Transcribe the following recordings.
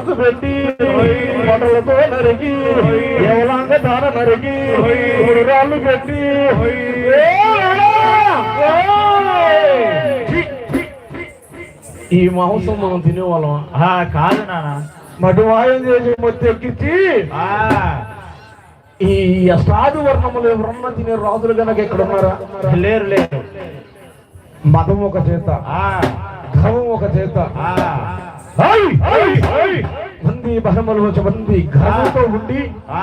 మనసు పెట్టి బట్టలతో నరికి ఎవలాంగ దాన నరికి రాళ్ళు పెట్టి. ఈ మాంసం మనం తినేవాళ్ళం ఆ, కాదు నాన్న. మటు వాయం చేసి మొత్తెక్కించి ఈ సాధు వర్ణములు ఎవరన్నా తినే రాజులు గనక ఎక్కడ ఉన్నారా లేరు లేరు. మతం ఒక చేత ఆ, ధర్మం ఒక చేత. ఆ. మంది బహమలు మంది గర్వంతో ఉండి ఆ,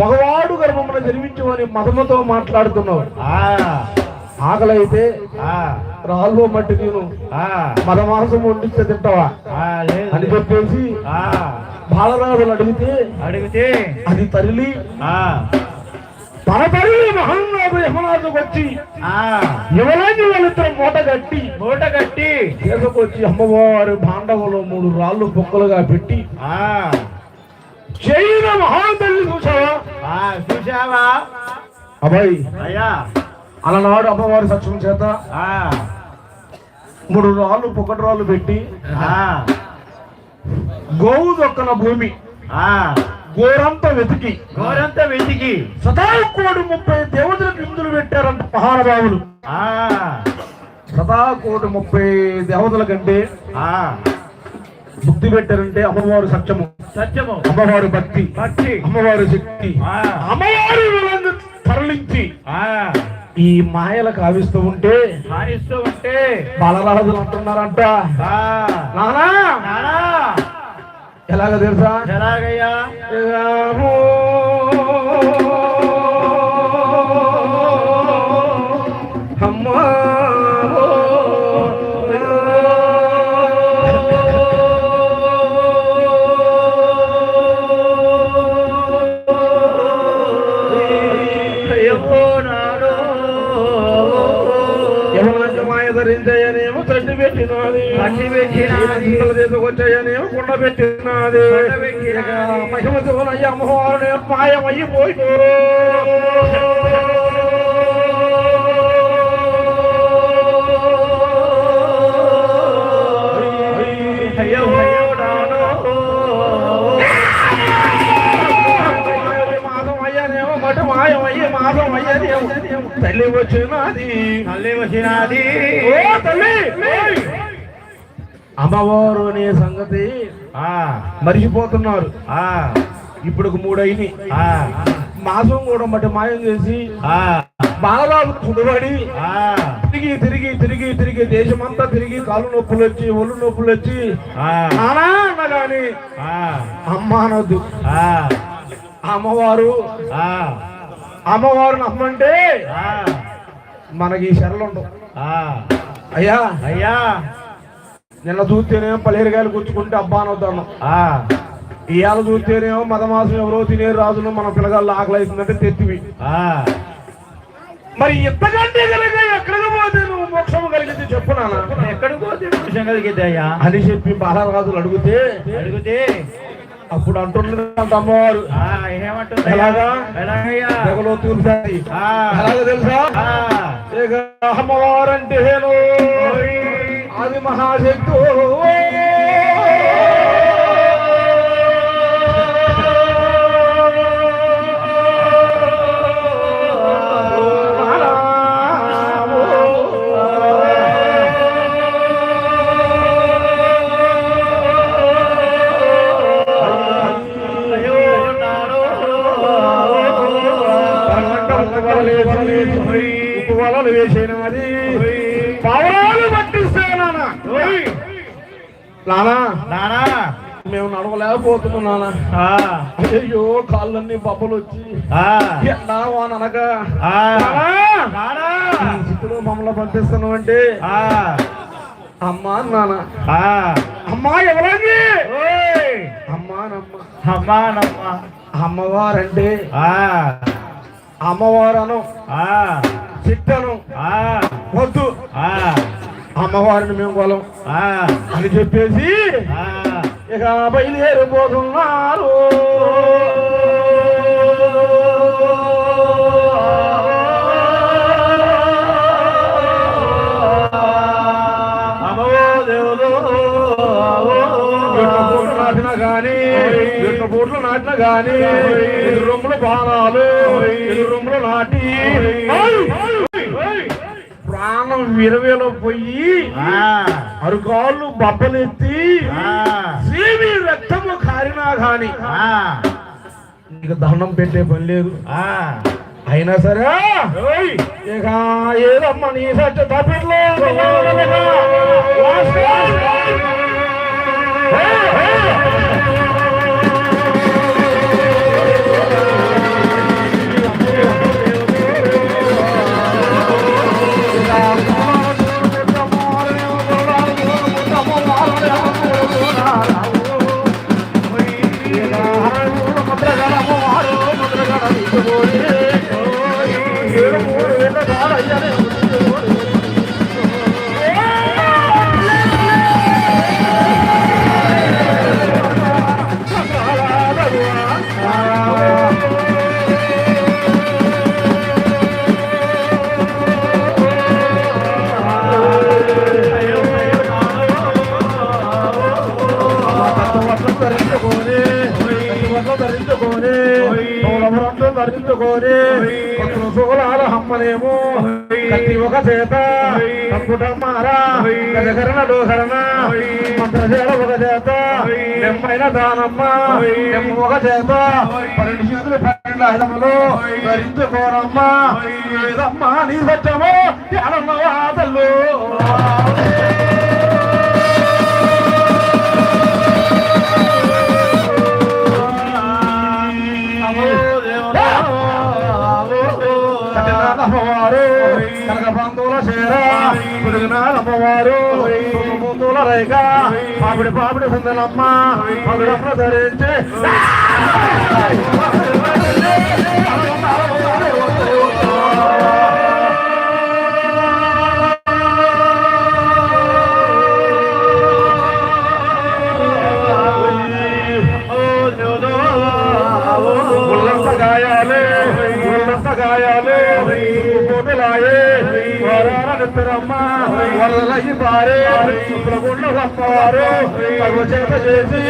మగవాడు గర్భమున జన్మించమని మతముతో మాట్లాడుతున్నావు. ఆ, ఆకలి అయితే ఆ, రాళ్ళు మట్టి నేను ఆ, మద మాంసం వండిస్తే తింటావా? అని చెప్పేసి ఆ, బాలరాజులు అడిగితే అడిగితే అది తల్లి తన తల్లి మహన్నాథు యమనాథుకు వచ్చి ఆ, ఎవరైనా వాళ్ళిద్దరు మూట కట్టి మూట కట్టి. తీసుకొచ్చి అమ్మవారి భాండవలో మూడు రాళ్ళు బొక్కలుగా పెట్టి ఆ, చేయిన మహాతల్లి చూసావా ఆ, చూశావా? అబ్బాయి అయ్యా. అలనాడు అమ్మవారి సత్యం చేత ఆ, మూడు రాళ్ళు పొక్కటి రాళ్ళు పెట్టి ఆ, గోవు దొక్కన భూమి. ఆ, గోరంతా వెతికి. గోరంతా వెతికి. సదాకోడు ముప్పై దేవతలకు ఇందులు పెట్టారంట మహానుభావులు. ఆ, సదాకోటి ముప్పై దేవతల కంటే ఆ, బుద్ధి పెట్టారంటే అమ్మవారి సత్యము. సత్యము. అమ్మవారి భక్తి. పక్షి అమ్మవారి శక్తి. అమ్మవారి తరలించి ఆ, ఈ మాయలకు ఆవిస్తూ ఉంటే హారిస్తూ ఉంటే బాలరాజులు అంటున్నారంట. నానా! ఎలాగ తెలుసా ఎలాగయ్యా పెట్టినాది. మహిమతోనయ్య అమ్మవారు మాయమయ్యి పోయి తల్లి వచ్చినది. తల్లి వచ్చినది. ఓ తల్లి! అమ్మవారు అనే సంగతి. ఆ, మరిచిపోతున్నారు. ఆ, ఇప్పుడు మూడైని. ఆ, మాసం కూడా మట్టి మాయం చేసి ఆ, బాలరాజు చుడుబడి ఆ, తిరిగి తిరిగి తిరిగి తిరిగి దేశమంతా తిరిగి కాళ్ళు నొప్పులు వచ్చి ఒళ్ళు నొప్పులు వచ్చి నానా అన్నగాని ఆ, అమ్మ అనొద్దు. ఆ, అమ్మవారు ఆ, అమ్మవారు నమ్మంటే మనకి ఈ శరలు ఉండవు. ఆ. అయ్యా అయ్యా. నిన్న చూస్తేనేమో పలేరుగాయలు గుచ్చుకుంటే అబ్బా అనొద్దాను ఆ, ఇవాళ చూస్తేనేమో మదమాసం ఎవరో తినే రాజులు మన పిల్లగాళ్ళు ఆకలి అవుతుందంటే ఆ, మరి ఎంతకంటే కనుక ఎక్కడికి పోతే నువ్వు మోక్షము కలిగింది చెప్పు నాన్న. ఎక్కడికి పోతే మోసం కలిగిద్దయ్యా అని చెప్పి బాలరాజులు అడిగితే అడిగితే? అప్పుడు అంటున్నదంట అమ్మవారు. ఎలాగా? తెలుసా? ఆ, ఇక అమ్మవారంటే అది మహాశక్తు వలలు వేసినది నాన్న నానా? నానా? మేము నడవలేకపోతున్నాం నాన్న ఆ, అయ్యో కాళ్ళన్నీ బబ్బలు వచ్చి. వాన అనగా స్థితిలో మమ్మల్ని పంపిస్తున్నావు అంటే? ఆ, అమ్మా నాన్న ఆ, అమ్మా ఎవరండి? ఓయ్. అమ్మా నమ్మ. అమ్మా నమ్మ. అమ్మవారంటే? ఆ, అమ్మవారను. ఆ, చిట్టను. ఆ, వద్దు. ఆ, అమ్మవారిని మేము కొలం అని చెప్పేసి. ఇక బయలుదేరిపోతున్నారు ఇక నాటినా బూట్లు గాని ఎదురు రొమ్ముల బాణాలు ఎదురు రొమ్ములు నాటి ప్రాణం విరవేలో పోయి ఆ, అరుకాళ్ళు బబ్బలెత్తి ఆ, శ్రీవి రక్తము కారినా ఆ, నీకు దండం పెట్టే పని లేదు. ఆ. అయినా సరే ఇక ఏదమ్మా నీ సత్య తప్పిట్లో హమ్మనేమో కత్తి ఒక చేత? తప్పుటమ్మారా గజకరణ డోకరణ మంత్రశేల ఒక చేత? నెమ్మైన దానమ్మ? నెమ్మ ఒక చేత? పన్నెండు చేతులు పన్నెండు ఐదములు ధరించుకోరమ్మా ఏదమ్మా నీ సత్యమో? ఎడమ్మ పాపిడి సుందరమ్మ పగుడమ్మ ధరించి. గాయాలే. ఉల్లంత పోటులాయే వరాల వరదలయ్యి పారే గొప్పవారు చేత చేసి.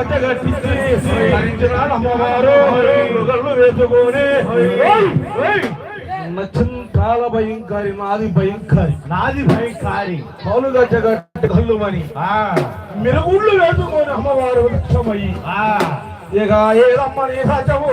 నాలుగచ్చ కట్టించి ధరించినాడు అమ్మవారు మృగళ్ళు వేసుకొని కాల భయంకరి నాది భయంకరి నాది భయంకారి పౌలు గచ్చ కట్టి కల్లుమని మిరుగుళ్ళు వేసుకొని అమ్మవారు వృక్షమయ్యి. ఇక ఏదమ్మ నీ సత్యము